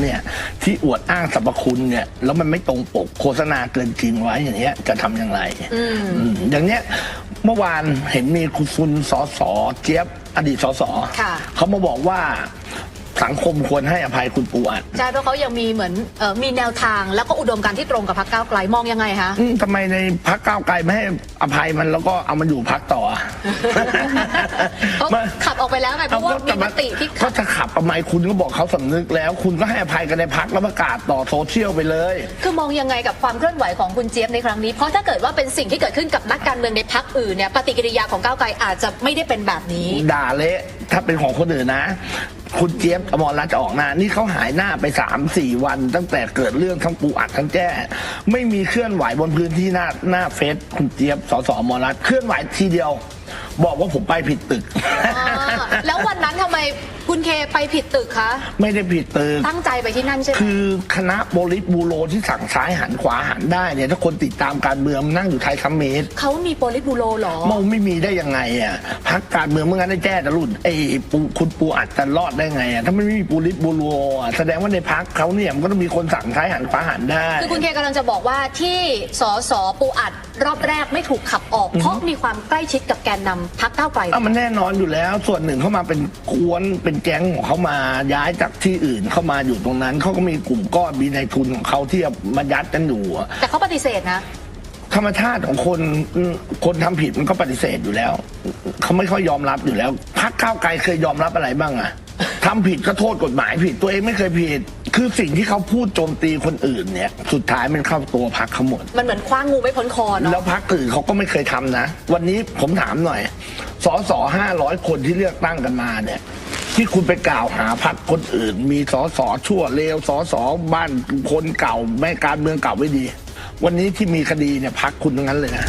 เนี่ยที่อวดอ้างสรรพคุณเนี่ยแล้วมันไม่ตรงปกโฆษณาเกินจริงไว้อย่างเงี้ยจะทำอย่างไรอืมอย่างเนี้ยเมื่อวานเห็นมีคุณสอสอเจี๊ยบอดีตสอสอค่ะเขามาบอกว่า สังคมควรให้อภัยคุณปูอัดใช่เพราะเขายังมีเหมือนเอ่อมีแนวทางแล้วก็อุดมการณ์ที่ตรงกับพรรคก้าวไกลมองยังไงคะ อืมทำไมในพักก้าวไกลไม่ให้อภัยมันแล้วก็เอามันอยู่พักต่ออะ เขาขับออกไปแล้วไงเพราะว่ามีมติที่เขาจะขับทำไมคุณก็บอกเขาสำนึกแล้ว คุณก็ให้อภัยกันในพักแล้วประกาศต่อโซเชียลไปเลย คือมองยังไงกับความเคลื่อนไหวของคุณเจี๊ยบในครั้งนี้ เพราะถ้าเกิดว่าเป็นสิ่งที่เกิดขึ้นกับนักการเมืองในพักอื่นเนี่ยปฏิกิริยาของก้าวไกลอาจจะไม่ได้เป็นแบบนี้ ด่าเละถ้าเป็นของคนอื่นนะ คุณเจี๊ยบอมรรัตน์จะออกหน้า นี่เขาหายหน้าไปสามสี่วัน ตั้งแต่เกิดเรื่องทั้งปูอัดทั้งแจ้ ไม่มีเคลื่อนไหวบนพื้นที่หน้าหน้าเฟซคุณเจี๊ยบสสอมรรัตน์เคลื่อนไหวทีเดียว บอกว่าผมไปผิดตึก แล้ววันนั้นทำไม คุณเคไปผิดตึกคะไม่ได้ผิดตึก ตั้งใจไปที่นั่นใช่ไหมคือคณะโบลิตบูโรที่สั่งซ้ายหันขวาหันได้เนี่ยถ้าคนติดตามการเมืองนั่งอยู่ไทยคัมเมสเขามีโปลิตบูโรเหรอมันไม่มีได้ยังไงอะพักการเมืองเมื่องั้นได้แจ้จะรุ่นไอ้ปูคุณปูอัดจะรอดได้ไงอะถ้ามันไม่มีบูลิตบูโรอะแสดงว่าในพักเขาเนี่ยมันก็ต้องมีคนสั่งซ้ายหันขวาหันได้คือคุณเคกำลังจะบอกว่าที่สสปูอัดรอบแรกไม่ถูกขับออกเพราะมีความใกล้ชิดกับแกนนำพักก้าวไกลอะมันแน่นอนอยู่แล้วส่วนหนึ่งเข้ามาเป็นกวนเป็นแก๊งของเขามาย้ายจากที่อื่นเข้ามาอยู่ตรงนั้นเขาก็มีกลุ่มก้อนมีในายทุนของเขาที่มายัดกันอยู่อะแต่เขาปฏิเสธนะ ธรรมชาติของคนอืมคนทำผิดมันก็ปฏิเสธอยู่แล้วเขาไม่ค่อยยอมรับอยู่แล้วพักก้าวไกลเคยยอมรับอะไรบ้างอะทำผิดก็โทษกฎหมายผิดตัวเองไม่เคยผิด คือสิ่งที่เขาพูดโจมตีคนอื่นเนี่ย สุดท้ายมันเข้าตัวพักเขาหมด มันเหมือนคว้างงูไม่พ้นคอแล้เนาะวพักอื่นเขาก็ไม่เคยทำนะ วันนี้ผมถามหน่อยสอสอห้าร้อยคนที่เลือกตั้งกันมาเนี่ย ที่คุณไปกล่าวหาพักคนอื่น มีสอสอชั่วเลวสอสอบ้านคนเก่าแม่การเมืองเก่าไม่ดี วันนี้ที่มีคดีเนี่ยพักคุณทั้งนั้นเลยนะ